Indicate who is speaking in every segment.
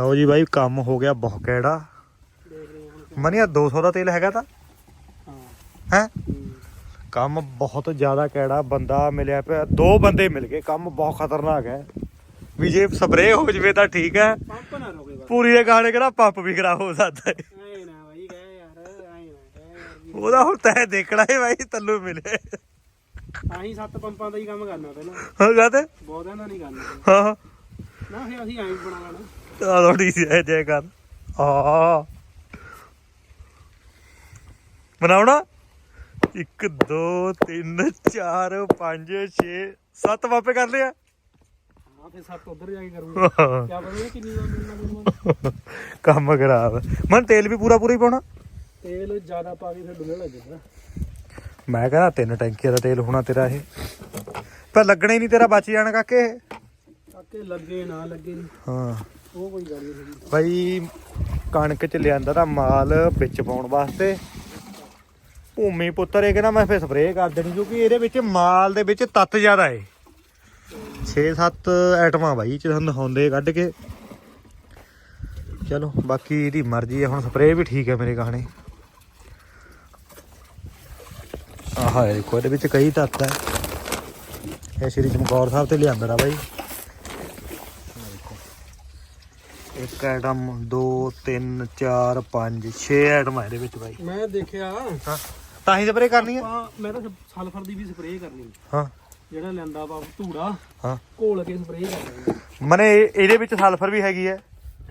Speaker 1: ਲਓ ਜੀ ਬਾਈ ਕੰਮ ਹੋ ਗਿਆ ਬਹੁਤ ਕਿਹੜਾ।
Speaker 2: ਹਾਂ
Speaker 1: ਮਨੀਆ 200 ਦਾ ਤੇਲ ਹੈਗਾ ਤਾਂ?
Speaker 2: ਹਾਂ।
Speaker 1: ਹੈ?
Speaker 2: ਹੂੰ।
Speaker 1: ਕੰਮ ਬਹੁਤ ਜ਼ਿਆਦਾ ਕਿਹੜਾ ਬੰਦਾ ਮਿਲਿਆ ਪਿਆ ਦੋ ਬੰਦੇ ਮਿਲ ਗਏ ਕੰਮ ਬਹੁਤ ਖਤਰਨਾਕ ਹੈ। ਵੀ ਜੇ ਸਪਰੇਅ ਹੋ ਜਵੇ ਤਾਂ ਠੀਕ ਹੈ।
Speaker 2: ਪੰਪ ਨਾ ਰੋਕੇ ਬਸ।
Speaker 1: ਪੂਰੀ ਦੇ ਗਾਣੇ ਕਿਹੜਾ ਪੰਪ ਵੀ ਖਰਾਬ ਹੋ ਸਕਦਾ ਹੈ। ਉਹਦਾ ਹੁਣ ਤੈਂ ਦੇਖਣਾ ਹੈ ਬਾਈ ਤੈਨੂੰ ਮਿਲੇ।
Speaker 2: ਆਹੀ ਸੱਤ ਪੰਪਾਂ ਦਾ ਹੀ ਕੰਮ ਕਰਨਾ ਪਹਿਲਾਂ।
Speaker 1: ਹੋਗਾ ਤੇ
Speaker 2: ਬਹੁਤਿਆਂ ਦਾ ਨਹੀਂ ਕਰਨਾ।
Speaker 1: ਹਾਂ
Speaker 2: ਨਾ ਫਿਰ ਅਸੀਂ ਐਂ ਹੀ ਬਣਾ ਲੈਣਾ।
Speaker 1: ਆ ਥੋੜੀ ਜਿਹੀ ਜੈ ਕਰ ਆ ਬਣਾਉਣਾ 1 2 3 4 5 6 7 ਵਾਪੇ ਕਰ ਲਿਆ
Speaker 2: ਫਿਰ ਸੱਤ ਉਧਰ ਜਾ ਕੇ ਕਰੂੰਗਾ। ਕਿਆ ਪਤਾ ਕਿੰਨੀ ਵਾਰ ਮਿਲਣਾ
Speaker 1: ਕੰਮ ਖਰਾਬ। ਮਨ ਤੇਲ ਵੀ ਪੂਰਾ ਪੂਰਾ ਹੀ ਪਾਉਣਾ?
Speaker 2: ਤੇਲ ਜ਼ਿਆਦਾ ਪਾ ਕੇ ਫਿਰ ਡੁੱਲਣ ਲੱਗ ਜਾਂਦਾ।
Speaker 1: ਮੈਂ ਕਹਿੰਦਾ ਤਿੰਨ ਟੈਂਕੀਆਂ ਦਾ ਤੇਲ ਹੋਣਾ ਤੇਰਾ ਇਹ। ਪਰ ਲੱਗਣਾ ਹੀ ਨਹੀਂ ਤੇਰਾ ਬਚ ਜਾਣਾ ਕਾਕੇ।
Speaker 2: ਕਾਕੇ ਲੱਗੇ ਨਾ ਲੱਗੇ
Speaker 1: ਹਾਂ।
Speaker 2: ਉਹ ਕੋਈ ਗੱਲ ਨਹੀਂ
Speaker 1: ਬਈ ਕਣਕ ਚ ਲਿਆਂਦਾ ਤਾਂ ਮਾਲ ਵਿੱਚ ਪਾਉਣ ਵਾਸਤੇ। ਭੂਮੀ ਪੁੱਤਰ ਇਹ ਕਹਿੰਦਾ ਮੈਂ ਫੇਰ ਸਪਰੇਅ ਕਰ ਦੇਣੀ, ਕਿਉਂਕਿ ਇਹਦੇ ਵਿੱਚ ਮਾਲ ਦੇ ਵਿੱਚ ਤੱਤ ਜ਼ਿਆਦਾ ਏ। 6-7 ਆਈਟਮਾਂ ਬਾਈ ਚ ਤੁਹਾਨੂੰ ਦਿਖਾਉਂਦੇ ਕੱਢ ਕੇ। ਚਲੋ, ਬਾਕੀ ਇਹਦੀ ਮਰਜ਼ੀ ਹੈ ਹੁਣ ਸਪਰੇਅ ਵੀ ਠੀਕ ਹੈ ਮੇਰੇ ਕਹਾਣੇ। ਆਹ ਦੇਖੋ, ਇਹਦੇ ਵਿੱਚ ਕਈ ਤੱਤ ਹੈ ਇਹ ਸ਼੍ਰੀ ਚਮਕੌਰ ਸਾਹਿਬ ਤੇ ਲਿਆਂਦਾ ਬਾਈ। ਇੱਕ ਆਈਟਮ 2 3 4 5 6 ਆਈਟਮ ਆ ਇਹਦੇ ਵਿੱਚ ਬਾਈ।
Speaker 2: ਮੈਂ ਦੇਖਿਆ।
Speaker 1: ਹਾਂ। ਤਾਂ ਹੀ ਸਪਰੇਅ ਕਰਨੀ ਹੈ
Speaker 2: ਆਪਾਂ ਮੈਂ ਤਾਂ ਸਲਫਰ ਦੀ ਵੀ ਸਪਰੇਅ ਕਰਨੀ
Speaker 1: ਹਾਂ।
Speaker 2: ਜਿਹੜਾ ਲੈਂਦਾ ਵਾ ਧੂੜਾ
Speaker 1: ਹਾਂ।
Speaker 2: ਘੋਲ ਕੇ ਸਪਰੇਅ ਕਰਨੀ
Speaker 1: ਮਨੇ ਇਹ- ਇਹਦੇ ਵਿੱਚ ਸਲਫਰ ਵੀ ਹੈਗੀ ਹੈ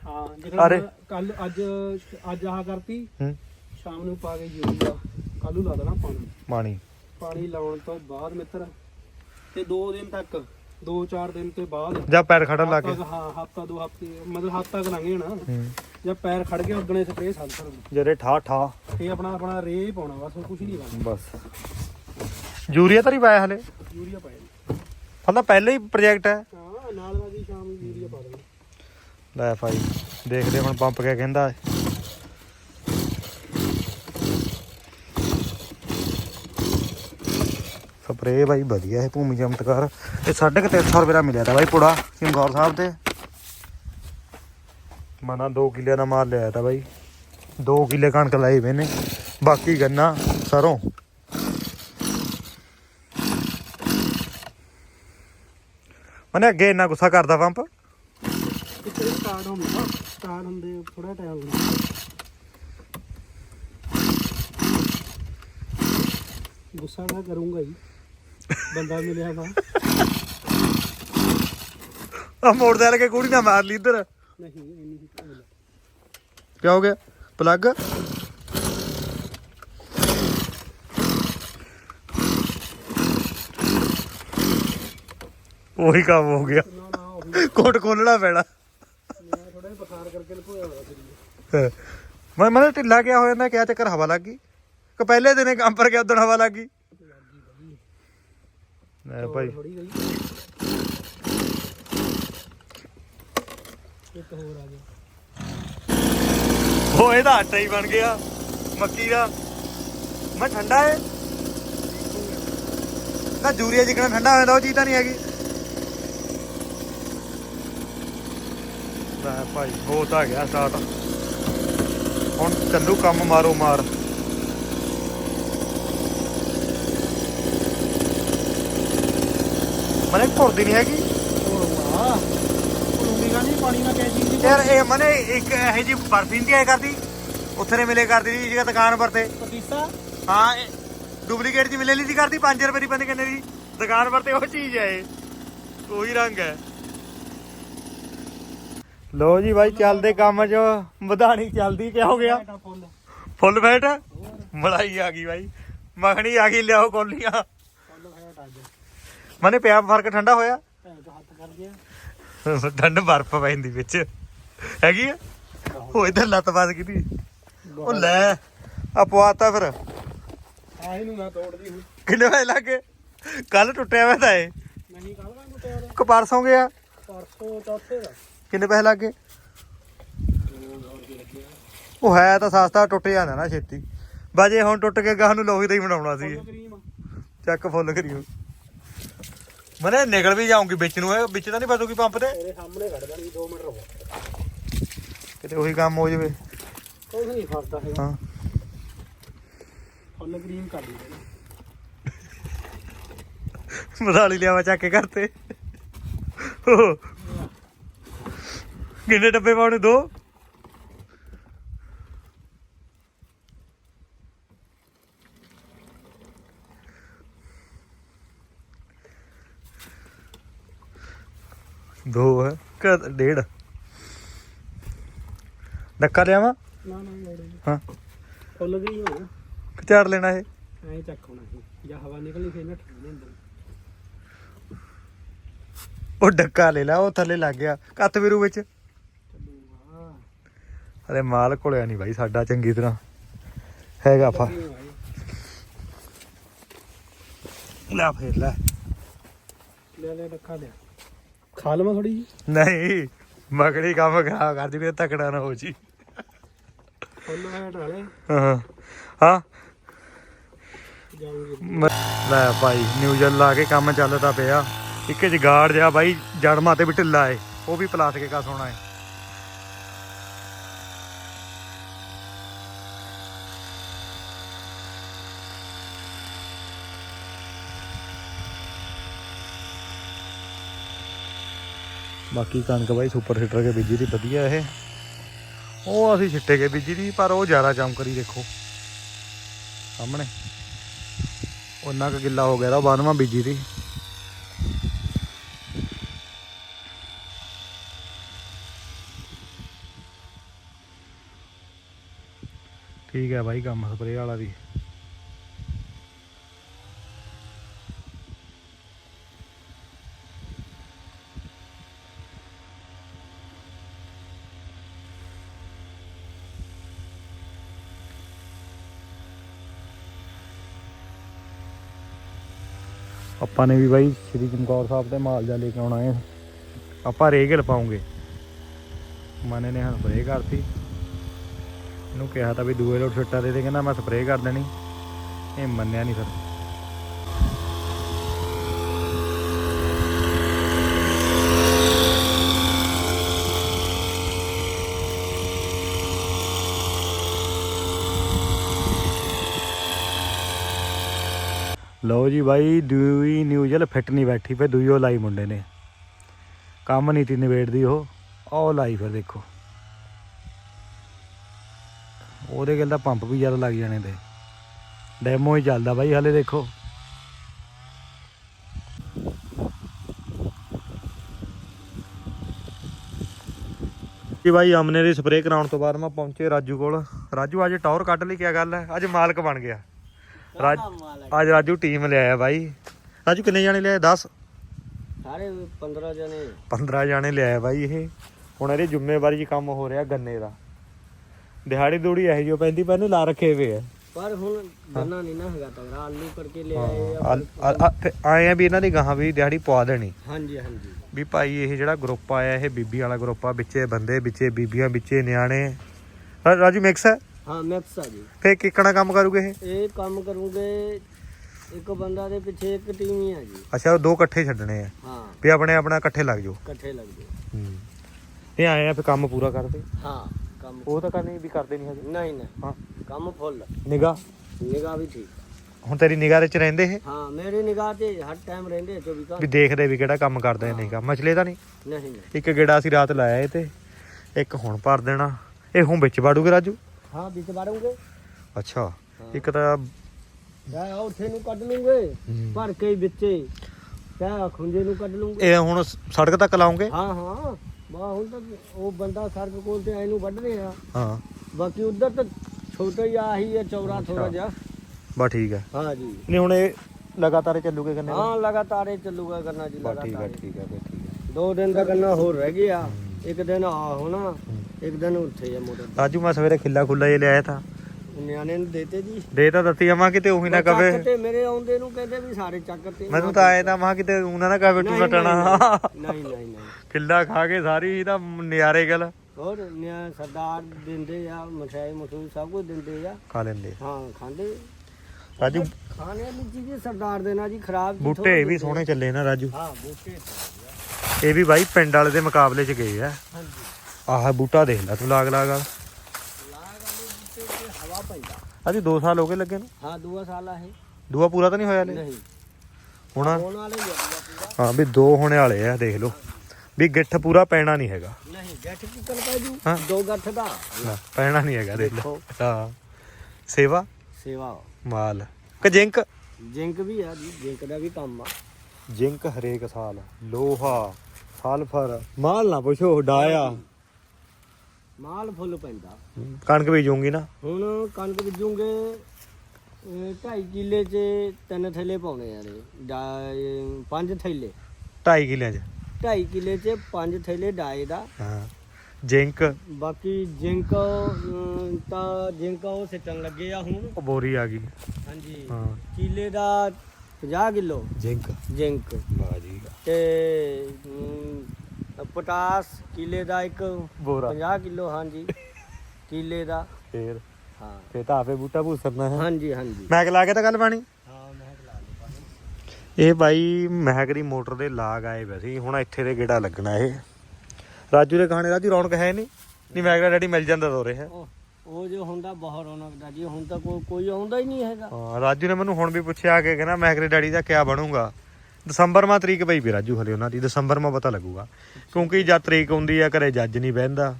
Speaker 2: ਹਾਂ। ਜਿਹੜਾ ਕੱਲ ਅੱਜ ਅੱਜ ਆਹ ਕਰਤੀ।
Speaker 1: ਹੂੰ।
Speaker 2: ਸ਼ਾਮ ਨੂੰ ਪਾ ਕੇ ਯੂਰੀਆ ਕੱਲ ਲਾ ਦੇਣਾ ਪਾਣੀ।
Speaker 1: ਪਾਣੀ।
Speaker 2: ਪਾਣੀ ਲਾਉਣ ਤੋਂ ਬਾਅਦ ਮਿੱਤਰ ਤੇ 2 ਦਿਨ ਤੱਕ 2-4 ਦਿਨ ਤੋਂ ਬਾਅਦ
Speaker 1: ਜਾਂ ਪੈਰ ਖੜਨ ਲੱਗ ਗਏ।
Speaker 2: ਹਾਂ ਹਫਤਾ ਦੋ ਹਫ਼ਤੇ ਮਤਲਬ ਹਫਤਾ ਕ ਲੰਘ
Speaker 1: ਹੂੰ।
Speaker 2: ਜਦ ਪੈਰ ਖੜ ਗਏ ਉਗਣੇ ਸਪਰੇਅ ਸਲਫਰ ਦੀ
Speaker 1: ਜਿਹੜੇ ਠਾ ਠਾ।
Speaker 2: ਤੇ ਆਪਣਾ ਆਪਣਾ ਰੇ ਪਾਉਣਾ ਬਸ ਹੋਰ ਕੁਝ ਨਹੀਂ ਕਰਨਾ।
Speaker 1: ਬਸ। ਯੂਰੀਆ ਤਾਂ ਨਹੀਂ ਪਾਇਆ ਹਲੇ?
Speaker 2: ਯੂਰੀਆ ਪਾਇਆ
Speaker 1: ਫੰਦਾ ਪਹਿਲੇ ਹੀ ਪ੍ਰੋਜੈਕਟ ਹੈ।
Speaker 2: ਹਾਂ ਨਾਲ ਦੀ ਸ਼ਾਮ ਨੂੰ ਯੂਰੀਆ ਪਾ ਦੇਣਾ।
Speaker 1: ਲੈ ਭਾਈ ਦੇਖਦੇ ਹੁਣ ਪੰਪ ਕਿਆ ਕਹਿੰਦਾ। ਹੈ। ਪਰ ਇਹ ਬਾਈ, ਵਧੀਆ ਹੈ, ਭੂਮੀ ਚਮਤਕਾਰ। ਇਹ 350 ਰੁਪਏ ਦਾ ਮਿਲਿਆ ਤਾ ਬਾਈ ਪੁੜਾ ਚਮਕੌਰ ਸਾਹਿਬ ਤੇ ਮਨਾ 2 ਕਿੱਲੇ ਦਾ ਮਾਲ ਲਿਆ ਤਾ ਬਾਈ। 2 ਕਿੱਲੇ ਕਣਕ ਲਾਈ ਵੇ ਨੇ, ਬਾਕੀ ਗੰਨਾ, ਸਰੋਂ। ਮਨੇ ਅੱਗੇ ਇੰਨਾ ਗੁੱਸਾ ਕਰਦਾ ਪੰਪ?
Speaker 2: ਇੱਕ ਸਟਾਰਟ ਹੁੰਦਾ ਸਟਾਰਟ ਹੁੰਦੇ ਥੋੜਾ ਟਾਈਮ ਹੁੰਦਾ ਗੁੱਸਾ ਤਾਂ ਕਰੂੰਗਾ ਹੀ ਬੰਦਾ ਮਿਲਿਆ ਵਾ।
Speaker 1: ਆ ਮੋਟਰਸਾਈਕਲ ਕੇ ਕੁੜੀ ਨਾ ਮਾਰ ਲਈ ਇੱਧਰ।
Speaker 2: ਨਹੀਂ ਇੰਨੀ
Speaker 1: ਕਿਆ ਹੋ ਗਿਆ? ਪਲੱਗ ਉਹੀ ਕੰਮ ਹੋ ਗਿਆ।
Speaker 2: ਨਾ ਨਾ ਉਹੀ
Speaker 1: ਕੋਟ ਖੋਲਣਾ ਪੈਣਾ।
Speaker 2: ਮੈਂ ਥੋੜਾ ਜਿਹਾ ਬੁਖਾਰ ਕਰਕੇ ਲਪੋਇਆ ਹੋਇਆ ਸੀ।
Speaker 1: ਮੈਂ ਮੈਂ ਢਿੱਲਾ ਗਿਆ ਹੋ ਜਾਂਦਾ ਕਿਆ ਚੱਕਰ ਹਵਾ ਲੱਗ ਗਈ। ਕਿ ਪਹਿਲੇ ਦਿਨੇ ਕੰਮ ਪਰ ਗਿਆ ਉਦੋਂ ਹਵਾ ਲੱਗ ਗਈ। ਲੈ ਭਾਈ।
Speaker 2: ਥੋੜੀ ਗਈ। ਇੱਕ ਹੋਰ ਆ ਗਿਆ।
Speaker 1: ਉਹ ਇਹਦਾ ਆਟਾ ਹੀ ਬਣ ਗਿਆ ਮੱਕੀ ਦਾ। ਮੈਂ ਠੰਡਾ ਏ। ਨਾ ਜੂਰੀਆ ਜਿਕਣਾ ਠੰਡਾ ਹੋ ਜਾਂਦਾ ਉਹ ਚੀਜ਼ ਤਾਂ ਨਹੀਂ ਹੈਗੀ। ਲੈ ਭਾਈ ਹੋ ਤਾਂ ਗਿਆ ਸਟਾਰਟ ਹੁਣ ਚੱਲੂ ਕੰਮ ਮਾਰੋ ਮਾਰ ਮਨੇ ਘੁਰਦੀ ਨਹੀਂ ਹੈਗੀ।
Speaker 2: ਵਾਹ ਨਹੀਂ ਪਾਣੀ ਨਾਲ ਦੀ
Speaker 1: ਯਾਰ ਇਹ ਮਨੇ ਇੱਕ ਇਹ ਜੀ ਬਰਫੀ ਨਹੀਂ ਆਇਆ ਕਰਦੀ। ਉੱਥੇ ਨੇ ਮਿਲੇ ਕਰਦੀ ਸੀ ਜਿਹੜਾ ਦੁਕਾਨ ਪਰ ਤੇ।
Speaker 2: ਪਤੀਸਾ?
Speaker 1: ਹਾਂ ਡੁਪਲੀਕੇਟ ਚ ਮਿਲੇ ਲਈ ਸੀ ਕਰਦੀ 5 ਰੁਪਏ ਦੀ ਪੰਜ ਕਿੰਨੇ ਦੀ। ਦੁਕਾਨ ਪਰ ਤੇ ਉਹ ਚੀਜ਼ ਹੈ ਇਹ। ਉਹੀ ਰੰਗ ਹੈ। ਲੋ ਜੀ ਬਾਈ ਚੱਲਦੇ ਕੰਮ 'ਚ ਵਧਾਣੀ ਚੱਲਦੀ ਕਿਆ ਹੋ ਗਿਆ?
Speaker 2: ਫੁੱਲ
Speaker 1: ਫੈਟ ਮਲਾਈ ਆ ਗਈ ਬਾਈ। ਮੱਖਣੀ ਆ ਗਈ ਲਿਆਓ ਕੋਲੀਆਂ।
Speaker 2: ਫੁੱਲ ਫੈਟ ਅੱਜ।
Speaker 1: ਮਨੇ ਪਿਆ ਫ਼ਰਕ ਠੰਡਾ ਹੋਇਆ?
Speaker 2: ਭੈਣ ਤੋਂ ਹੱਥ ਕਰ ਗਿਆ।
Speaker 1: ਠੰਡ ਬਰਫ ਪੈਂਦੀ ਵਿੱਚ। ਹੈਗੀ ਆ? ਉਹ ਇਧਰ ਲੱਤ ਫਸ ਗਈ ਉਹ ਲੈ ਆ ਪਵਾਤਾ ਫਿਰ।
Speaker 2: ਆਹ ਇਹਨੂੰ ਨਾ ਤੋੜਦੀ ਹੁਣ
Speaker 1: ਕਿੰਨੇ ਵਜੇ ਲੱਗੇ ਕੱਲ ਟੁੱਟਿਆ ਹੋਇਆ ਤਾਂ ਇਹ।
Speaker 2: ਨਹੀਂ ਕੱਲ ਵਾਂਗੂ ਤੋੜ
Speaker 1: ਕਿ ਪਰਸੋਂ ਗਿਆ?
Speaker 2: ਪਰਸੋਂ ਚੌਥੇ ਦਾ।
Speaker 1: ਕਿੰਨੇ ਪੈਸੇ ਲੱਗੇ ਉਹ ਹੈ ਤਾਂ ਸਸਤਾ ਟੁੱਟ ਜਾਂਦਾ ਨਾ ਛੇਤੀ। ਬਾਜੇ ਹੁਣ ਟੁੱਟ ਕੇ ਗਾਹ ਨੂੰ ਲੋਹੀ ਦਾ ਹੀ ਬਣਾਉਣਾ ਸੀ।
Speaker 2: ਕਰੀਮ
Speaker 1: ਚੱਕ ਫੁੱਲ ਕਰਿਓ ਮਨੇ ਨਿਕਲ ਵੀ ਜਾਊਂਗੀ ਵਿੱਚ ਨੂੰ ਇਹ ਵਿੱਚ ਤਾਂ ਨਹੀਂ ਫਸੂਗੀ ਪੰਪ ਤੇ।
Speaker 2: ਤੇਰੇ ਸਾਹਮਣੇ ਖੜ ਜਾਣੀ 2 ਮਿੰਟ ਰੁਕੋ।
Speaker 1: ਕਿਤੇ ਉਹੀ ਕੰਮ ਹੋ ਜਾਵੇ।
Speaker 3: ਕੁਝ ਨਹੀਂ ਫਸਦਾ ਹੈਗਾ
Speaker 1: ਹਾਂ।
Speaker 3: ਫੁੱਲ ਕਰੀਮ ਕਰ ਲਈ
Speaker 1: ਮਸਾਲੀ ਲਿਆਵਾ ਚੱਕ ਕੇ ਕਰਤੇ। ਕਿੰਨੇ ਡੱਬੇ ਪਾਉਣੇ? ਦੋ? ਦੋ ਹੈ। ਕਿ ਡੇਢ। ਡੱਕਾ ਲਿਆਵਾ?
Speaker 3: ਨਾ ਨਾ ਲੋੜ ਨਹੀਂ
Speaker 1: ਹਾਂ।
Speaker 3: ਫੁੱਲ ਕਰੀਮ ਹੋਣਾ
Speaker 1: ਕਿ ਝਾੜ ਲੈਣਾ ਇਹ?
Speaker 3: ਐਂ ਚੱਕ ਹੋਣਾ ਸੀ ਜਾਂ ਹਵਾ ਨਿਕਲੀ ਫੇਰ ਨਾ ਠੰਡੇ ਅੰਦਰ।
Speaker 1: ਉਹ ਡੱਕਾ ਲੈ ਲਾ ਉਹ ਥੱਲੇ ਲੱਗ ਗਿਆ। ਕੱਤ ਵੀਰੂ ਵਿੱਚ।
Speaker 3: ਚੱਲੂਗਾ।
Speaker 1: ਅਰੇ ਮਾਲ ਕੋਲਿਆ ਨਹੀਂ ਬਾਈ ਸਾਡਾ ਚੰਗੀ ਤਰ੍ਹਾਂ। ਹੈਗਾ ਫਾ। ਲੈ ਫੇਰ ਲੈ।
Speaker 3: ਲੈ ਲੈ ਰੱਖਾ ਲਿਆ। ਖਾ ਲਵਾਂ ਥੋੜੀ ਜੀ
Speaker 1: ਨਹੀਂ ਮਗੜੀ ਕੰਮ ਖਰਾਬ ਕਰ ਜੂਗੇ ਤਕੜਾ ਨਾ ਹੋ ਜੀ।
Speaker 3: ਫੁੱਲ ਹੈ
Speaker 1: ਹਾਂ। ਹਾਂ।
Speaker 3: ਜਾਊਂਗੇ।
Speaker 1: ਮ- ਲੈ ਭਾਈ ਨਿਊਜ਼ਲ ਲਾ ਕੇ ਕੰਮ ਚੱਲਦਾ ਪਿਆ। ਇੱਕ ਜਗਾੜ ਜਿਹਾ ਬਾਈ ਜੜਮਾ ਤੇ ਵੀ ਢਿੱਲਾ ਏ। ਉਹ ਵੀ ਪਲਾਸਟਿਕ ਕਾ ਸੋਣਾ ਏ। ਬਾਕੀ ਕਣਕ ਬਾਈ ਸੁਪਰ ਹੀਟਰ ਕੇ ਬੀਜੀ ਦੀ ਵਧੀਆ ਇਹ। ਉਹ ਅਸੀਂ ਛਿੱਟੇ ਕੇ ਬੀਜੀ ਦੀ, ਪਰ ਉਹ ਜ਼ਿਆਦਾ ਚਮਕਰੀ ਦੇਖੋ। ਸਾਹਮਣੇ। ਉਹਨਾਂ ਕੁ ਗਿੱਲਾ ਹੋ ਗਿਆ ਦਾ ਬਾਨਵਾ ਬੀਜੀ ਦੀ। ਠੀਕ ਹੈ ਬਾਈ, ਕੰਮ ਸਪਰੇਅ ਵਾਲਾ ਵੀ। ਆਪਾਂ ਨੇ ਵੀ ਬਾਈ ਸ੍ਰੀ ਚਮਕੌਰ ਸਾਹਿਬ ਤੇ ਮਾਲ ਜਾ ਲੈ ਕੇ ਆਉਣਾ ਹੈ। ਆਪਾਂ ਰੇਗਲ ਪਾਉਂਗੇ। ਮਨੇ ਨੇ ਹਾਂ ਸਪਰੇਅ ਕਰਤੀ। ਇਹਨੂੰ ਕਿਹਾ ਤਾਂ ਵੀ ਦੂਏ ਲੋਟ ਛੱਟਾ ਦੇ ਦੇ, ਕਹਿੰਦਾ ਮੈਂ ਸਪਰੇਅ ਕਰ ਦੇਣੀ। ਇਹ ਮੰਨਿਆ ਨਹੀਂ ਫਿਰ। ਲਓ ਜੀ ਬਾਈ, ਦੂਈ ਨਿਊਜ਼ਲ ਫਿੱਟ ਨਹੀਂ ਬੈਠੀ ਫੇ ਦੂਈਓ ਲਾਈ ਮੁੰਡੇ ਨੇ। ਕੰਮ ਨਹੀਂ ਤੀ ਨਿਬੇੜਦੀ ਉਹ ਉਹ ਲਾਈ ਫਿਰ ਦੇਖੋ। ਉਹਦੇ ਗੱਲ ਦਾ ਪੰਪ ਵੀ ਜ਼ਿਆਦਾ ਲੱਗ ਜਾਣੇ ਤੇ। ਡੈਮੋ ਹੀ ਚੱਲਦਾ ਬਾਈ, ਹਲੇ ਦੇਖੋ। ਜੀ ਬਾਈ, ਅਮਨੇ ਦੀ ਸਪਰੇਅ ਕਰਾਉਣ ਤੋਂ ਬਾਅਦ ਮੈਂ ਪਹੁੰਚੇ ਰਾਜੂ ਕੋਲ। ਰਾਜੂ, ਅੱਜ ਟੌਰ ਕੱਢ ਲਈ ਕੀ ਗੱਲ ਹੈ? ਅੱਜ ਮਾਲਕ ਬਣ ਗਿਆ। ਰਾਜ ਅੱਜ ਰਾਜੂ ਟੀਮ ਲਿਆਇਆ ਬਾਈ। ਰਾਜੂ ਕਿੰਨੇ ਜਾਣੇ ਲਿਆਏ? 10
Speaker 3: ਸਾਰੇ 15 ਜਣੇ।
Speaker 1: 15 ਜਾਣੇ ਲਿਆਇਆ ਬਾਈ ਇਹ। ਹੁਣ ਇਹਦੀ ਜ਼ਿੰਮੇਵਾਰੀ 'ਚ ਕੰਮ ਹੋ ਰਿਹਾ ਗੰਨੇ ਦਾ। ਦਿਹਾੜੀ ਦੂੜੀ ਇਹੋ ਜਿਹੀ ਪੈਂਦੀ ਪਰ ਇਹਨੂੰ ਲਾ ਰੱਖੇ ਵੇ ਆ।
Speaker 3: ਪਰ ਹੁਣ ਗੰਨਾ ਨਹੀਂ ਨਾ ਹੈਗਾ ਤਗੜਾ ਆਲੂ ਕਰਕੇ ਲੈ ਆਏ ਆ
Speaker 1: ਆਏ ਆ ਵੀ ਇਹਨਾਂ ਦੀ ਗਾਹਾਂ ਵੀ ਦਿਹਾੜੀ ਪਵਾ ਦੇਣੀ।
Speaker 3: ਹਾਂਜੀ ਹਾਂਜੀ।
Speaker 1: ਵੀ ਭਾਈ ਇਹ ਜਿਹੜਾ ਗਰੁੱਪ ਆਇਆ ਇਹ ਬੀਬੀ ਵਾਲਾ ਗਰੁੱਪ ਆ ਵਿੱਚੇ ਬੰਦੇ ਵਿੱਚੇ ਬੀਬੀਆਂ ਵਿੱਚੇ ਨਿਆਣੇ। ਰਾਜੂ ਮਿਕਸ ਹੈ?
Speaker 3: ਹਾਂ ਮੈਕਸ ਆ ਜੀ।
Speaker 1: ਫੇ ਕਿੱਕਣਾ ਕੰਮ ਕਰੂਗੇ ਇਹ?
Speaker 3: ਇਹ ਕੰਮ ਕਰੂਗੇ ਇੱਕ ਬੰਦਾ ਦੇ ਪਿੱਛੇ ਇੱਕ ਟੀਮ ਹੀ ਆ ਜੀ।
Speaker 1: ਅੱਛਾ ਉਹ ਦੋ ਇਕੱਠੇ ਛੱਡਣੇ ਆ।
Speaker 3: ਹਾਂ।
Speaker 1: ਵੀ ਆਪਣੇ ਆਪਣਾ ਇਕੱਠੇ ਲੱਗ ਜਾਓ।
Speaker 3: ਇਕੱਠੇ ਲੱਗਦੇ
Speaker 1: ਇਹ ਆਏ ਆ ਫੇ ਕੰਮ ਪੂਰਾ ਕਰਦੇ?
Speaker 3: ਹਾਂ ਕੰਮ
Speaker 1: ਉਹ ਤਾਂ ਕਰਨੀ ਵੀ ਕਰਦੇ ਨਹੀਂ ਹਜੇ?
Speaker 3: ਨਹੀਂ ਨਹੀਂ।
Speaker 1: ਹਾਂ।
Speaker 3: ਕੰਮ ਫੁੱਲ।
Speaker 1: ਨਿਗਾ
Speaker 3: ਨਿਗਾਹ ਵੀ ਠੀਕ।
Speaker 1: ਹੁਣ ਤੇਰੀ ਨਿਗਾਹ ਦੇ ਚ ਰਹਿੰਦੇ ਇਹ?
Speaker 3: ਹਾਂ ਮੇਰੀ ਨਿਗਾਹ ਤੇ ਹਰ ਟਾਈਮ ਰਹਿੰਦੇ 24
Speaker 1: ਵੀ
Speaker 3: ਘੰਟੇ।
Speaker 1: ਦੇਖਦੇ ਵੀ ਕਿਹੜਾ ਕੰਮ ਕਰਦੇ ਨਹੀਂ ਕੰਮ। ਮਛਲੇ ਤਾਂ ਨਹੀਂ?
Speaker 3: ਨਹੀਂ ਨਹੀਂ।
Speaker 1: ਇੱਕ ਗੇੜਾ ਅਸੀਂ ਰਾਤ ਲਾਇਆ ਇਹ ਤੇ ਇੱਕ ਹੁਣ ਭਰ ਦੇਣਾ। ਇਹ ਹੁਣ ਵਿੱਚ ਵਾੜੂਗੇ ਰਾਜੂ?
Speaker 3: ਹਾਂ ਵਿੱਚ ਵੜੂਗੇ।
Speaker 1: ਅੱਛਾ ਇੱਕ ਤਾਂ
Speaker 3: ਜਾ ਉੱਥੇ ਨੂੰ ਕੱਢ ਲੂੰਗੇ। ਭਰ ਕੇ ਵਿੱਚੇ। ਕਿਆ ਖੁੰਝੇ ਨੂੰ ਕੱਢ ਲੂੰਗੇ।
Speaker 1: ਇਹ ਹੁਣ ਸੜਕ ਤੱਕ ਲਾਉਂਗੇ?
Speaker 3: ਹਾਂ ਹਾਂ। ਬਾ ਹੁਣ ਤਾਂ ਉਹ ਬੰਦਾ ਸੜਕ ਕੋਲ ਤੇ ਐਨੂੰ ਵੱਢ ਰਿਹਾ
Speaker 1: ਹਾਂ।
Speaker 3: ਬਾਕੀ ਉਧਰ ਤਾਂ ਛੋਟਾ ਹੀ ਆਹੀ ਹੈ ਚੌੜਾ ਥੋੜਾ ਜਿਹਾ।
Speaker 1: ਬਸ ਠੀਕ ਹੈ।
Speaker 3: ਹਾਂ ਜੀ।
Speaker 1: ਨਹੀਂ ਹੁਣ ਇਹ ਲਗਾਤਾਰ ਚੱਲੂਗੇ ਕਿੰਨੇ
Speaker 3: ਹਾਂ ਲਗਾਤਾਰ ਇਹ ਚੱਲੂਗਾ ਕਰਨਾ ਜੀ
Speaker 1: ਬਸ ਠੀਕ ਹੈ
Speaker 3: ਲਗਾਤਾਰ
Speaker 1: ਠੀਕ ਹੈ ਠੀਕ ਹੈ।
Speaker 3: ਦੋ ਦਿਨ ਦਾ ਕਰਨਾ ਹੋਰ ਰਹਿ ਗਿਆ। ਇੱਕ ਦਿਨ ਆ ਹੋਣਾ। ਇੱਕ ਦਿਨ ਉੱਥੇ ਆ ਮੋਟਰ
Speaker 1: ਰਾਜੂ ਮੈਂ ਸਵੇਰੇ ਖਿੱਲਾ ਖੁੱਲਾ ਇਹ ਲਿਆਇਆ ਥਾ
Speaker 3: ਨਿਆਣੇ ਨੂੰ ਦੇਤੇ ਜੀ।
Speaker 1: ਦੇ ਤਾਂ ਦਿੱਤੀ ਆਵਾਂ ਕਿਤੇ ਉਹੀ ਨਾ
Speaker 3: ਚੱਕ
Speaker 1: ਕਵੇ।
Speaker 3: ਤੇ ਮੇਰੇ ਆਉਂਦੇ ਨੂੰ ਕਹਿੰਦੇ ਵੀ ਸਾਰੇ ਚੱਕ ਤੇ
Speaker 1: ਮੈਨੂੰ ਤਾਂ ਆਏ ਤਾਂ ਮਾਂ ਕਿਤੇ ਉਹਨਾਂ ਨਾ ਕਵੇ ਤੂੰ
Speaker 3: ਨਹੀਂ,
Speaker 1: ਲਟਣਾ
Speaker 3: ਨਹੀਂ ਨਹੀਂ ਨਹੀਂ
Speaker 1: ਖਿੱਲਾ ਖਾ ਕੇ ਸਾਰੀ ਹੀ ਤਾਂ ਨਿਆਰੇ ਗੱਲ।
Speaker 3: ਹੋਰ ਨਿਆ ਸਰਦਾਰ ਦਿੰਦੇ ਆ ਮਠਿਆਈ ਮਠੂਈ ਸਭ ਕੁਝ ਦਿੰਦੇ ਆ।
Speaker 1: ਖਾ ਲੈਂਦੇ
Speaker 3: ਹਾਂ ਖਾਂਦੇ।
Speaker 1: ਰਾਜੂ।
Speaker 3: ਖਾਣੇ ਵਾਲੀ ਚੀਜ਼ ਸਰਦਾਰ ਦੇ ਨਾਲ ਜੀ ਖਰਾਬ ਜੀ
Speaker 1: ਬੂਟੇ
Speaker 3: ਥੋੜ੍ਹੀ
Speaker 1: ਵੀ ਸੋਹਣੇ ਚੱਲੇ ਨਾ ਰਾਜੂ।
Speaker 3: ਹਾਂ ਬੂਟੇ।
Speaker 1: ਇਹ ਵੀ ਬਾਈ ਪਿੰਡ ਵਾਲੇ ਦੇ ਮੁਕਾਬਲੇ 'ਚ ਗਏ ਆ।
Speaker 3: ਹਾਂਜੀ।
Speaker 1: ਆਹ ਬੂਟਾ ਦੇਖ ਲੈ ਤੂੰ ਲਾਗ ਲਾਗ
Speaker 3: ਤੇ ਹਵਾ ਪੈਂਦਾ
Speaker 1: ਅਜੀ 2 ਸਾਲ ਹੋ ਗਏ ਲੱਗੇ ਨੂੰ?
Speaker 3: ਹਾਂ ਦੂਆ ਸਾਲ ਆ ਇਹ।
Speaker 1: ਦੂਆ ਪੂਰਾ ਤਾਂ ਨਹੀਂ ਹੋਇਆ ਲੈ
Speaker 3: ਨਹੀਂ।
Speaker 1: ਹੁਣ
Speaker 3: ਹੋਣ ਵਾਲੇ ਹੀ ਆ ਦੂਆ ਪੂਰਾ।
Speaker 1: ਹਾਂ ਵੀ ਦੋ ਹੋਣੇ ਵਾਲੇ ਆ ਦੇਖ ਲਓ। ਵੀ ਗਿੱਠ ਪੂਰਾ ਪੈਣਾ ਨਹੀਂ ਹੈਗਾ।
Speaker 3: ਨਹੀਂ ਗੱਠ ਕੀ ਕਰ ਪੈ ਜੂ?
Speaker 1: ਹਾਂ।
Speaker 3: ਦੋ ਗੱਠ ਦਾ।
Speaker 1: ਪੈਣਾ ਨਹੀਂ ਹੈਗਾ ਦੇਖ ਲਓ। ਹਾਂ। ਸੇਵਾ?
Speaker 3: ਸੇਵਾ।
Speaker 1: ਮਾਲ। ਕਿ ਜਿੰਕ?
Speaker 3: ਜਿੰਕ ਵੀ ਆ ਜੀ ਜਿੰਕ ਦਾ ਵੀ ਕੰਮ ਆ।
Speaker 1: ਜਿੰਕ ਹਰੇਕ ਸਾਲ। ਲੋਹਾ ਸਲਫਰ। ਮਾਲ ਨਾ ਪੁੱਛੋ ਡਾਇਆ।
Speaker 3: ਮਾਲ ਫੁੱਲ ਪੈਂਦਾ।
Speaker 1: ਕਣਕ ਬੀਜੂਗੀ ਨਾ?
Speaker 3: ਹੁਣ ਕਣਕ ਬੀਜੂਗੇ 2.5 ਕਿੱਲੇ 'ਚ ਤਿੰਨ ਥੈਲੇ ਪਾਉਣੇ ਆ ਰੇ ਡਾ- ਪੰਜ ਥੈਲੇ।
Speaker 1: 2.5 ਕਿੱਲਿਆਂ ਚ?
Speaker 3: 2.5 ਕਿੱਲੇ 'ਚ ਪੰਜ ਥੈਲੇ ਡਾਏ ਦਾ।
Speaker 1: ਹਾਂ। ਜਿੰਕ?
Speaker 3: ਬਾਕੀ ਜਿੰਕ ਅਮ, ਤਾਂ ਜਿੰਕ ਉਹ ਸਿੱਟਣ ਲੱਗੇ ਆ ਹੁਣ।
Speaker 1: ਉਹ ਬੋਰੀ ਆ ਗਈ।
Speaker 3: ਹਾਂਜੀ।
Speaker 1: ਹਾਂ।
Speaker 3: ਕਿੱਲੇ ਦਾ 50 ਕਿਲੋ।
Speaker 1: ਜਿੰਕ?
Speaker 3: ਜਿੰਕ।
Speaker 1: ਵਾਹ ਜੀ।
Speaker 3: ਤੇ ਅਮ, ਪੋਟਾਸ ਕਿੱਲੇ ਦਾ ਇੱਕ
Speaker 1: ਬੋਰਾ।
Speaker 3: 50 ਕਿਲੋ ਹਾਂਜੀ। ਕਿੱਲੇ ਦਾ।
Speaker 1: ਫੇਰ?
Speaker 3: ਹਾਂ।
Speaker 1: ਫੇਰ ਤਾਂ ਆਪੇ ਬੂਟਾ ਭੂਸਰਨਾ ਹੈ।
Speaker 3: ਹਾਂਜੀ ਹਾਂਜੀ।
Speaker 1: ਮੈਂ ਲਾ ਕੇ ਤਾਂ ਕੱਲ ਪਾਣੀ
Speaker 3: ਹਾਂ
Speaker 1: ਇਹ ਬਾਈ ਮਹਿਕ ਦੀ ਮੋਟਰ ਦੇ ਲਾਗ ਆਏ ਵੈ ਸੀ। ਹੁਣ ਇੱਥੇ ਦੇ ਗੇੜਾ ਲੱਗਣਾ ਇਹ। ਰਾਜੂ ਦੇ ਗਾਣੇ ਰਾਜੂ ਰੌਣਕ ਹੈ ਨਹੀਂ? ਨਹੀਂ ਮੈਂ ਕਿਹਾ ਡੈਡੀ ਮਿਲ ਜਾਂਦਾ ਤੋਰੇ ਹੈ।
Speaker 3: ਉਹ ਜੋ ਹੁੰਦਾ ਬਹੁਤ ਰੌਣਕ ਦਾ। ਜੀ ਹੁਣ ਤਾਂ ਕੋਈ ਕੋਈ ਆਉਂਦਾ ਹੀ ਨਹੀਂ ਹੈਗਾ।
Speaker 1: ਹਾਂ ਰਾਜੂ ਨੇ ਮੈਨੂੰ ਹੁਣ ਵੀ ਪੁੱਛਿਆ ਕਿ ਕਹਿੰਦਾ ਦੇ ਡੈਡੀ ਦਾ ਕਿਆ ਬਣੂਗਾ। ਦਸੰਬਰ ਮਾ ਤਰੀਕ ਪਈ ਵੀ ਰਾਜੂ ਹਲੇ ਉਹਨਾਂ ਦੀ ਦਸੰਬਰ ਮਾ ਪਤਾ ਲੱਗੂਗਾ। ਕਿਉਂਕਿ ਜਦ ਤਰੀਕ ਹੁੰਦੀ ਆ ਘਰੇ ਜੱਜ ਨਹੀਂ ਬਹਿੰਦਾ।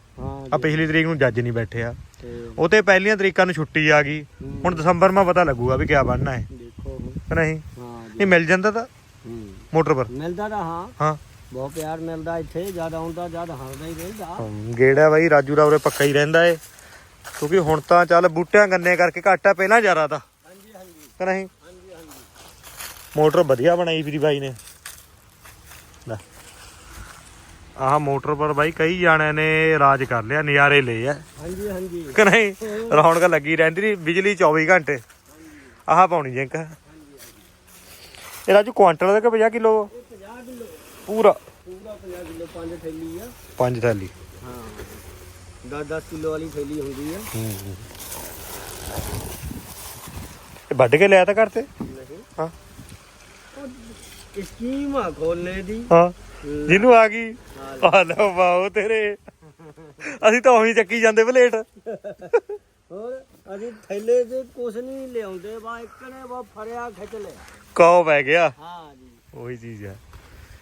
Speaker 1: ਆ ਪਿਛਲੀ ਤਰੀਕ ਨੂੰ ਜੱਜ ਨਹੀਂ ਬੈਠਿਆ ਉਹ ਤੇ ਪਹਿਲੀਆਂ ਤਰੀਕਾਂ ਨੂੰ ਛੁੱਟੀ ਆ ਗਈ। ਹੁਣ ਦਸੰਬਰ ਮਾ ਪਤਾ ਲੱਗੂਗਾ ਵੀ ਕਿਆ ਬਣਨਾ ਹੈ। ਨਹੀਂ? ਇਹ ਮਿਲ ਜਾਂਦਾ ਤਾਂ। ਮੋਟਰ ਪਰ।
Speaker 3: ਮਿਲਦਾ ਤਾਂ ਹਾਂ।
Speaker 1: ਹਾਂ।
Speaker 3: ਬਹੁਤ ਪਿਆਰ ਮਿਲਦਾ ਇੱਥੇ ਜਦ ਆਉਂਦਾ ਜਦ ਹੱਸਦਾ ਹੀ ਰਹਿੰਦਾ।
Speaker 1: ਗੇੜਾ ਬਾਈ ਰਾਜੂ ਦਾ ਉਰੇ ਪੱਕਾ ਹੀ ਰਹਿੰਦਾ ਏ। ਕਿਉਂਕਿ ਹੁਣ ਤਾਂ ਚੱਲ ਬੂਟਿਆਂ ਗੰਨੇ ਕਰਕੇ ਘੱਟ ਪਹਿਲਾਂ ਜ਼ਿਆਦਾ ਤਾਂ।
Speaker 3: ਹਾਂਜੀ ਹਾਂਜੀ।
Speaker 1: ਨਹੀਂ? ਮੋਟਰ ਵਧੀਆ ਬਣਾਈ ਫਿਰ ਬਾਈ ਨੇ। ਲੈ। ਆਹ ਮੋਟਰ ਪਰ ਬਾਈ ਕਈ ਜਾਣਿਆਂ ਨੇ ਰਾਜ ਕਰ ਲਿਆ ਨਜ਼ਾਰੇ ਲਏ ਆ।
Speaker 3: ਹਾਂਜੀ ਹਾਂਜੀ।
Speaker 1: ਕਿ ਨਹੀਂ? ਰੌਣਕ ਲੱਗੀ ਰਹਿੰਦੀ ਨਹੀਂ ਬਿਜਲੀ 24 ਘੰਟੇ। ਆਹ ਪਾਉਣੀ ਜਿੰਕ। ਇਹ ਰਾਜੂ ਕੁਆਂਟਲ ਦਾ ਕਿ 50 ਕਿਲੋ?
Speaker 3: ਇਹ 50 ਕਿਲੋ
Speaker 1: ਪੂਰਾ।
Speaker 3: ਪੂਰਾ 50 ਕਿਲੋ ਪੰਜ ਥੈਲੀ ਆ।
Speaker 1: ਪੰਜ ਥੈਲੀ।
Speaker 3: ਹਾਂ। 10 10 ਕਿਲੋ ਵਾਲੀ ਥੈਲੀ ਹੁੰਦੀ ਆ।
Speaker 1: ਇਹ ਵੱਢ ਕੇ ਲਿਆ ਤਾਂ ਘਰ ਤੇ?
Speaker 3: ਨਹੀਂ।
Speaker 1: ਹਾਂ।
Speaker 3: ਸਕੀਮ ਆ ਖੋਲਣੇ ਦੀ।
Speaker 1: ਹਾਂ ਜਿਹਨੂੰ ਆ ਗਈ। ਆ ਲਓ ਵਾਓ ਤੇਰੇ। ਅਸੀਂ ਤਾਂ ਉਹੀ ਚੱਕੀ ਜਾਂਦੇ ਪਲੇਟ
Speaker 3: ਹੋਰ ਅਸੀਂ ਥੈਲੇ ਤੇ ਕੁਛ ਨਹੀਂ ਲਿਆਉਂਦੇ ਬਾ ਇੱਕ ਨੇ ਬਾ ਫੜਿਆ ਖਿੱਚ ਲਿਆ।
Speaker 1: ਕੌ ਪੈ ਗਿਆ?
Speaker 3: ਹਾਂ ਜੀ।
Speaker 1: ਉਹੀ ਚੀਜ਼ ਆ।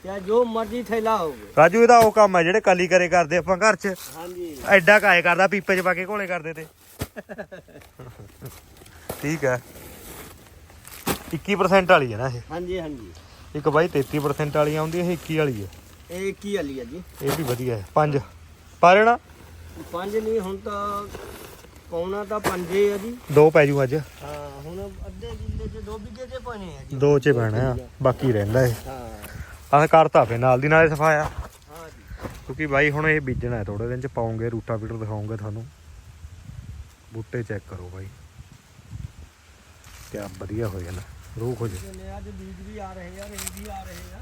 Speaker 3: ਚਾਹੇ ਜੋ ਮਰਜ਼ੀ ਥੈਲਾ ਹੋਵੇ।
Speaker 1: ਰਾਜੂ ਇਹਦਾ ਉਹ ਕੰਮ ਹੈ ਜਿਹੜੇ ਕਾਲੀ ਕਰੇ ਕਰਦੇ ਆਪਾਂ ਘਰ 'ਚ।
Speaker 3: ਹਾਂਜੀ।
Speaker 1: ਐਡਾ ਕਾਏ ਕਰਦਾ ਪੀਪੇ 'ਚ ਪਾ ਕੇ ਘੋਲੇ ਕਰਦੇ ਤੇ। ਠੀਕ ਹੈ 21% ਵਾਲੀ ਹੈ ਨਾ ਇਹ।
Speaker 3: ਹਾਂਜੀ ਹਾਂਜੀ।
Speaker 1: ਇੱਕ ਬਾਈ 33% ਵਾਲੀ ਆਉਂਦੀ ਹੈ ਇਹ 21 ਵਾਲੀ ਹੈ
Speaker 3: ਇਹ ਕੀ ਵਾਲੀ ਆ ਜੀ।
Speaker 1: ਇਹ ਵੀ ਵਧੀਆ ਹੈ ਪੰਜ। ਪਾ ਲੈਣਾ?
Speaker 3: ਪੰਜ ਨਹੀਂ ਹੁਣ ਤਾਂ ਪਾਉਣਾ ਤਾਂ ਪੰਜੇ ਆ ਜੀ।
Speaker 1: ਦੋ ਪੈ ਜੂ ਅੱਜ।
Speaker 3: ਹਾਂ ਹੁਣ ਅੱਧੇ ਕਿੱਲੇ ਚ ਦੋ ਵਿਗੇ ਚ ਪਾਣੇ ਆ ਜੀ।
Speaker 1: ਦੋ 'ਚ ਪੈਣਾ ਆ ਬਾਕੀ ਰਹਿੰਦਾ ਇਹ।
Speaker 3: ਹਾਂ।
Speaker 1: ਆਹ ਕਰਤਾ ਫੇ ਨਾਲ ਦੀ ਨਾਲੇ ਸਫਾਇਆ।
Speaker 3: ਹਾਂ ਜੀ।
Speaker 1: ਕਿਉਂਕਿ ਬਾਈ ਹੁਣ ਇਹ ਬੀਜਣਾ ਹੈ ਥੋੜੇ ਦਿਨ ਚ ਪਾਉਂਗੇ ਰੂਟਾ ਵੀਟਰ ਦਿਖਾਉਂਗੇ ਤੁਹਾਨੂੰ। ਬੂਟੇ ਚੈੱਕ ਕਰੋ ਬਾਈ। ਕਿਆ ਵਧੀਆ ਹੋ ਜਾਣਾ। ਰੂਹ ਹੋ ਜਾ।
Speaker 3: ਨੇ ਅੱਜ ਬੀਜ ਵੀ ਆ ਰਹੇ ਆ ਰੇਹ ਵੀ ਆ ਰਹੇ ਆ।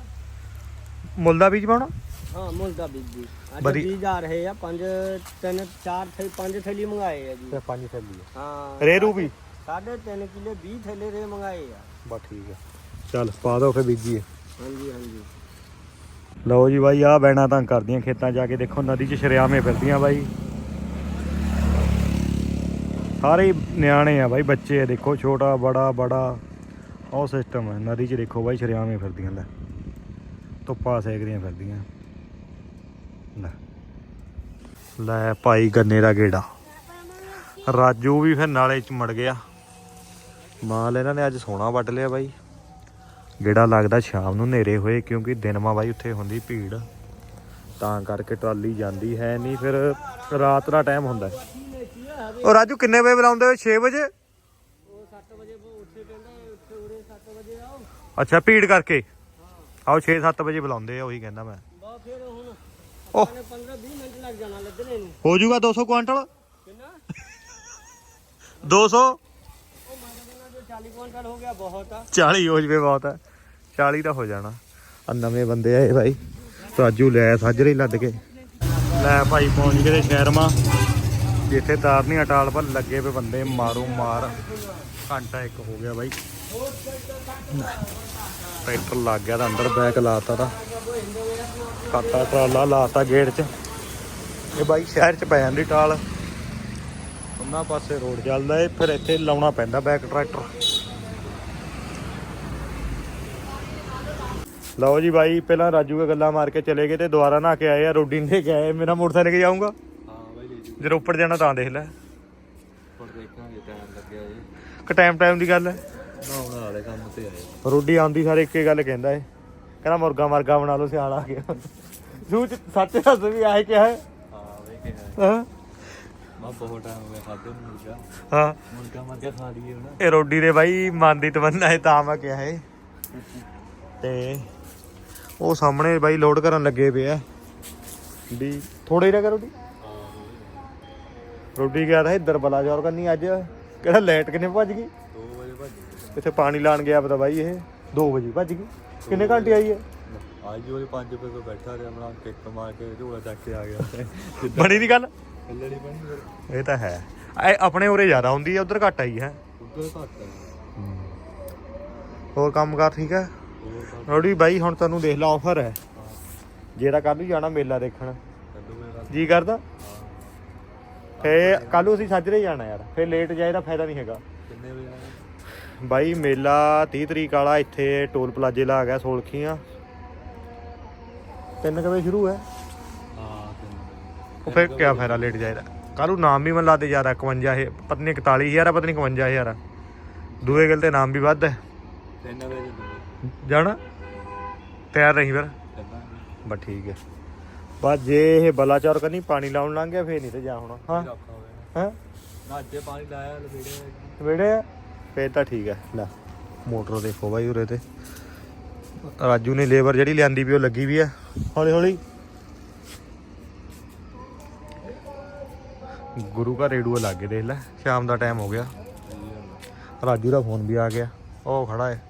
Speaker 1: ਮੁੱਲ ਦਾ ਬੀਜ ਪਾਉਣਾ
Speaker 3: ਹਾਂ ਮੁੱਲ ਦਾ ਬੀਜ ਵੀ। ਅੱਜ ਬੀਜ ਆ ਰਹੇ ਆ ਪੰਜ ਤਿੰਨ ਚਾਰ ਥੈ ਪੰਜ ਥੈਲੀ ਮੰਗਾਏ ਆ ਜੀ।
Speaker 1: ਤੇ ਪੰਜ ਥੈਲੀ
Speaker 3: ਹਾਂ।
Speaker 1: ਰੇਰੂ ਵੀ?
Speaker 3: ਸਾਢੇ ਕਿੱਲੇ 20 ਥੈਲੇ ਰੇ ਮੰਗਾਏ ਆ।
Speaker 1: ਬਸ ਠੀਕ ਹੈ ਚੱਲ ਪਾ ਦੋ ਫੇ ਬੀਜੀਏ।
Speaker 3: ਹਾਂਜੀ ਹਾਂਜੀ।
Speaker 1: ਲਓ ਜੀ ਬਾਈ ਆਹ ਬੈਣਾ ਤਾਂ ਕਰਦੀਆਂ ਖੇਤਾਂ ਜਾ ਕੇ। ਦੇਖੋ ਨਦੀ 'ਚ ਸ਼ਰਿਆਮੇ ਫਿਰਦੀਆਂ ਬਾਈ। ਸਾਰੇ ਹੀ ਨਿਆਣੇ ਆ ਬਾਈ ਬੱਚੇ ਆ। ਦੇਖੋ ਛੋਟਾ ਬੜਾ ਬੜਾ। ਉਹ ਸਿਸਟਮ ਹੈ ਨਦੀ 'ਚ ਦੇਖੋ ਬਾਈ ਸ਼ਰਿਆਮੇ ਫਿਰਦੀਆਂ, ਲੈ। ਧੁੱਪਾ ਸੇਕਦੀਆਂ ਫਿਰਦੀਆਂ। ਲੈ। ਲੈ ਭਾਈ ਗੰਨੇ ਦਾ ਗੇੜਾ। ਰਾਜੂ ਵੀ ਫਿਰ ਨਾਲੇ 'ਚ ਮੜ ਗਿਆ। ਮਾਲ ਇਹਨਾਂ ਨੇ ਅੱਜ ਸੋਨਾ ਵੱਢ ਲਿਆ ਬਾਈ। ਗੇੜਾ ਲੱਗਦਾ ਸ਼ਾਮ ਨੂੰ ਹਨੇਰੇ ਹੋਏ, ਕਿਉਂਕਿ ਦਿਨ ਮਾ ਬਾਈ ਉੱਥੇ ਹੁੰਦੀ ਭੀੜ। ਤਾਂ ਕਰਕੇ ਟਰਾਲੀ ਜਾਂਦੀ ਹੈ ਨਹੀਂ, ਫਿਰ ਰਾਤ ਦਾ ਟਾਈਮ ਹੁੰਦਾ। ਉਹ ਰਾਜੂ ਕਿੰਨੇ ਵਜੇ ਬੁਲਾਉਂਦੇ ਹੋ? 6 ਵਜੇ
Speaker 3: ਉਹ 7 ਵਜੇ ਉੱਥੇ ਕਹਿੰਦੇ ਉੱਥੇ ਉਰੇ 7 ਵਜੇ ਆਓ
Speaker 1: ਅੱਛਾ ਭੀੜ ਕਰਕੇ। ਆਓ 6-7 ਵਜੇ ਬੁਲਾਉਂਦੇ ਆ ਉਹੀ ਕਹਿੰਦਾ ਮੈਂ।
Speaker 3: ਬਾ ਫਿਰ ਹੁਣ
Speaker 1: ਓਹ।
Speaker 3: ਆਪਾਂ ਨੇ 15 20 ਮਿੰਟ ਲੱਗ ਜਾਣਾ ਲੱਦਣੇ ਨੂੰ।
Speaker 1: ਹੋ ਜਾਊਗਾ 200 ਕੁਆਂਟਲ?
Speaker 3: ਕਿੰਨਾ?
Speaker 1: 200
Speaker 3: ਉਹ ਮੈਂ ਕਹਿੰਦਾ ਜੋ 40 ਕੁਇੰਟਲ ਹੋ ਗਿਆ ਬਹੁਤ ਆ।
Speaker 1: 40 ਹੋ ਜਵੇ ਬਹੁਤ ਹੈ 40 ਦਾ ਹੋ ਜਾਣਾ। ਆ ਨਵੇਂ ਬੰਦੇ ਆਏ ਭਾਈ ਰਾਜੂ ਲੈ ਸਾਜਰੇ ਲੱਦ ਕੇ। ਲੈ ਭਾਈ ਪਹੁੰਚ ਗਏ ਤੇ ਸ਼ਹਿਰ ਮਾ ਜਿੱਥੇ ਤਾਰਨੀ ਅਟਾਲ ਪਰ ਲੱਗੇ ਪਏ ਬੰਦੇ ਮਾਰੋ ਮਾਰ। ਘੰਟਾ ਇੱਕ ਹੋ ਗਿਆ ਬਾਈ। ਟਰੈਕਟਰ ਲੱਗ ਗਿਆ ਤਾਂ ਅੰਦਰ ਬੈਕ ਲਾਤਾ ਤਾਂ। ਕਾਤਾ ਟਰਾਲਾ ਲਾਤਾ ਗੇਟ 'ਚ। ਇਹ ਬਾਈ ਸ਼ਹਿਰ ਚ ਪੈ ਜਾਂਦੀ ਟਾਲ। ਉਹਨਾਂ ਪਾਸੇ ਰੋਡ ਚੱਲਦਾ ਏ ਫਿਰ ਇੱਥੇ ਲਾਉਣਾ ਪੈਂਦਾ ਬੈਕ ਟਰੈਕਟਰ ਲਓ ਜੀ ਬਾਈ ਪਹਿਲਾਂ ਰਾਜੂ ਕੇ ਗੱਲਾਂ ਮਾਰ ਕੇ ਚਲੇ ਗਏ ਤੇ ਦੁਬਾਰਾ ਨਹਾ ਕੇ ਆਏ ਆ ਰੋਡੀ ਨੇ ਕੇ ਆਏ ਮੇਰਾ ਮੋਟਰਸਾਈਕਲ ਲੈ ਕੇ ਜਾਊਂਗਾ?
Speaker 4: ਹਾਂ ਬਾਈ ਲੈ ਜੂ
Speaker 1: ਜੇ ਰੋਪੜ ਜਾਣਾ ਤਾਂ ਦੇਖ ਲੈ।
Speaker 4: ਪਰ ਦੇਖਾਂਗੇ ਟਾਈਮ ਲੱਗਿਆ ਜੀ।
Speaker 1: ਕਿ ਟਾਈਮ ਟਾਈਮ ਦੀ ਗੱਲ ਹੈ।
Speaker 4: ਨਹਾਉਣ ਵਾਲੇ ਕੰਮ ਤੇ ਆਏ।
Speaker 1: ਰੋਡੀ ਆਉਂਦੀ ਸਾਰੇ ਇੱਕੇ ਗੱਲ ਕਹਿੰਦਾ ਏ। ਕਹਿੰਦਾ ਮੁਰਗਾ ਮਰਗਾ ਬਣਾ ਲਓ ਸਿਆਲ ਆ ਗਿਆ। ਸੂਚ ਸੱਚ ਦੱਸ ਵੀ ਆਏ ਕਿਹਾ ਹੈ
Speaker 4: ਹਾਂ ਬਾਈ ਕਿਹਾ
Speaker 1: ਹਾਂ।
Speaker 4: ਮੈਂ ਬਹੁਤ ਟਾਈਮ ਹੋ ਗਿਆ ਖਾਦੇ ਨੂੰ ਮੁਰਗਾ।
Speaker 1: ਹਾਂ।
Speaker 4: ਮੁਰਗਾ ਮਰ ਕੇ ਖਾ ਲਈਏ ਹੁਣ।
Speaker 1: ਇਹ ਰੋਡੀ ਦੇ ਬਾਈ ਮਨ ਦੀ ਤਮੰਨਾ ਹੈ ਤਾਂ ਮੈਂ ਕਿਹਾ ਏ। ਤੇ ਉਹ ਸਾਹਮਣੇ ਬਾਈ ਲੋਡ ਕਰਨ ਲੱਗੇ ਪਏ ਆ। ਵੀ ਥੋੜੇ ਰਹਿ ਗਿਆ ਰੋਡੀ? ਰੋਡੀ ਗਿਆ ਤਾਂ ਇੱਧਰ ਬਲਾ ਜੋਰ ਕਰਨੀ ਅੱਜ। ਕਿਹੜਾ ਲਾਈਟ ਕਿੰਨੇ ਭੱਜ ਗਈ
Speaker 4: 2 ਵਜੇ ਭੱਜ
Speaker 1: ਇੱਥੇ ਪਾਣੀ ਲਾਣ ਗਿਆ ਪਤਾ ਬਾਈ ਇਹ 2 ਵਜੇ ਭੱਜ ਗਈ। ਕਿੰਨੇ ਘੰਟੇ ਆਈ ਹੈ
Speaker 4: ਅੱਜ ਉਹਦੇ 5 ਵਜੇ ਤੋਂ ਬੈਠਾ ਰਿਹਾ ਆਪਣਾ ਕਿੱਕ ਮਾਰ ਕੇ ਝੋਲਾ ਚੱਕ ਕੇ ਆ ਗਿਆ।
Speaker 1: ਬਣੀ ਦੀ ਗੱਲ?
Speaker 4: ਕੱਲੜੀ ਬਣੀ ਫਿਰ।
Speaker 1: ਇਹ ਤਾਂ ਹੈ। ਇਹ ਆਪਣੇ ਉਰੇ ਜ਼ਿਆਦਾ ਹੁੰਦੀ ਹੈ ਉਧਰ ਘੱਟ ਆਈ ਹੈ।
Speaker 4: ਉੱਧਰ ਘੱਟ ਹੈ
Speaker 1: ਹੋਰ ਕੰਮਕਾਰ ਠੀਕ ਹੈ? ਰੋਡੀ ਬਾਈ ਹੁਣ ਤੈਨੂੰ ਦੇਖ ਲਾ ਆਫਰ ਹੈ। ਜਿਹੜਾ ਕੱਲ ਨੂੰ ਜਾਣਾ ਮੇਲਾ ਦੇਖਣ। ਜੀ ਕਰਦਾ? ਫੇ ਕੱਲ ਨੂੰ ਅਸੀਂ ਸਾਜਰੇ ਜਾਣਾ ਯਾਰ। ਫੇ ਲੇਟ ਜਾਏ ਤਾਂ ਫਾਇਦਾ ਨਹੀਂ ਹੈਗਾ।
Speaker 4: ਕਿੰਨੇ ਵਜੇ ਆਏ
Speaker 1: ਬਾਈ ਮੇਲਾ 30 ਤਰੀਕ ਵਾਲਾ ਇੱਥੇ ਟੋਲ ਪਲਾਜੇ ਲਾ ਗਿਆ ਸੋਲਖੀਆਂ। 3 ਵਜੇ ਸ਼ੁਰੂ ਹੈ।
Speaker 4: ਹਾਂ ਤਿੰਨ
Speaker 1: ਉਹ ਫੇ ਕਿਆ ਫਾਇਦਾ ਲੇਟ ਜਾਏ ਦਾ। ਕੱਲ ਨੂੰ ਨਾਮ ਵੀ ਮਨ ਲਾਦੇ ਜ਼ਿਆਦਾ 51 ਹੈ ਪਤਾ ਨਹੀਂ 41000 ਆ ਪਤਾ ਨਹੀਂ 51000 ਆ। ਦੂਏ ਗੱਲ ਤੇ ਨਾਮ ਵੀ ਵੱਧ ਹੈ।
Speaker 4: 3 ਵਜੇ ਦੂਏ।
Speaker 1: ਜਾਣਾ? ਤਿਆਰ ਰਹੀ ਫਿਰ? ਬਸ ਠੀਕ ਹੈ। ਬਸ ਜੇ ਇਹ ਬਲਾਚੌਰ ਕਰਨੀ ਪਾਣੀ ਲਾਉਣ ਲੰਘ ਗਿਆ ਫੇਰ ਨਹੀਂ ਤੇ ਜਾ ਹੋਣਾ। ਹਾਂ। ਹੋ
Speaker 4: ਨਾ। ਅੱਜੇ ਪਾਣੀ ਲਾਇਆ ਲਵੇੜੇ।
Speaker 1: ਵੇੜੇ ਆ? ਫੇਰ ਤਾਂ ਠੀਕ ਹੈ। ਲੈ, ਮੋਟਰ ਦੇਖੋ ਬਾਈ ਉਰੇ ਤੇ। ਰਾਜੂ ਨੇ ਲੇਬਰ ਜਿਹੜੀ ਲਿਆਂਦੀ ਵੀ ਉਹ ਲੱਗੀ ਵੀ ਆ ਹੌਲੀ ਹੌਲੀ। ਗੁਰੂ ਘਰ ਰੇਡੂਆ ਲੱਗੇ ਦੇਖ ਲੈ, ਸ਼ਾਮ ਦਾ ਟਾਈਮ ਹੋ ਗਿਆ। ਰਾਜੂ ਦਾ ਫੋਨ ਵੀ ਆ ਗਿਆ। ਉਹ ਖੜਾ ਹੈ।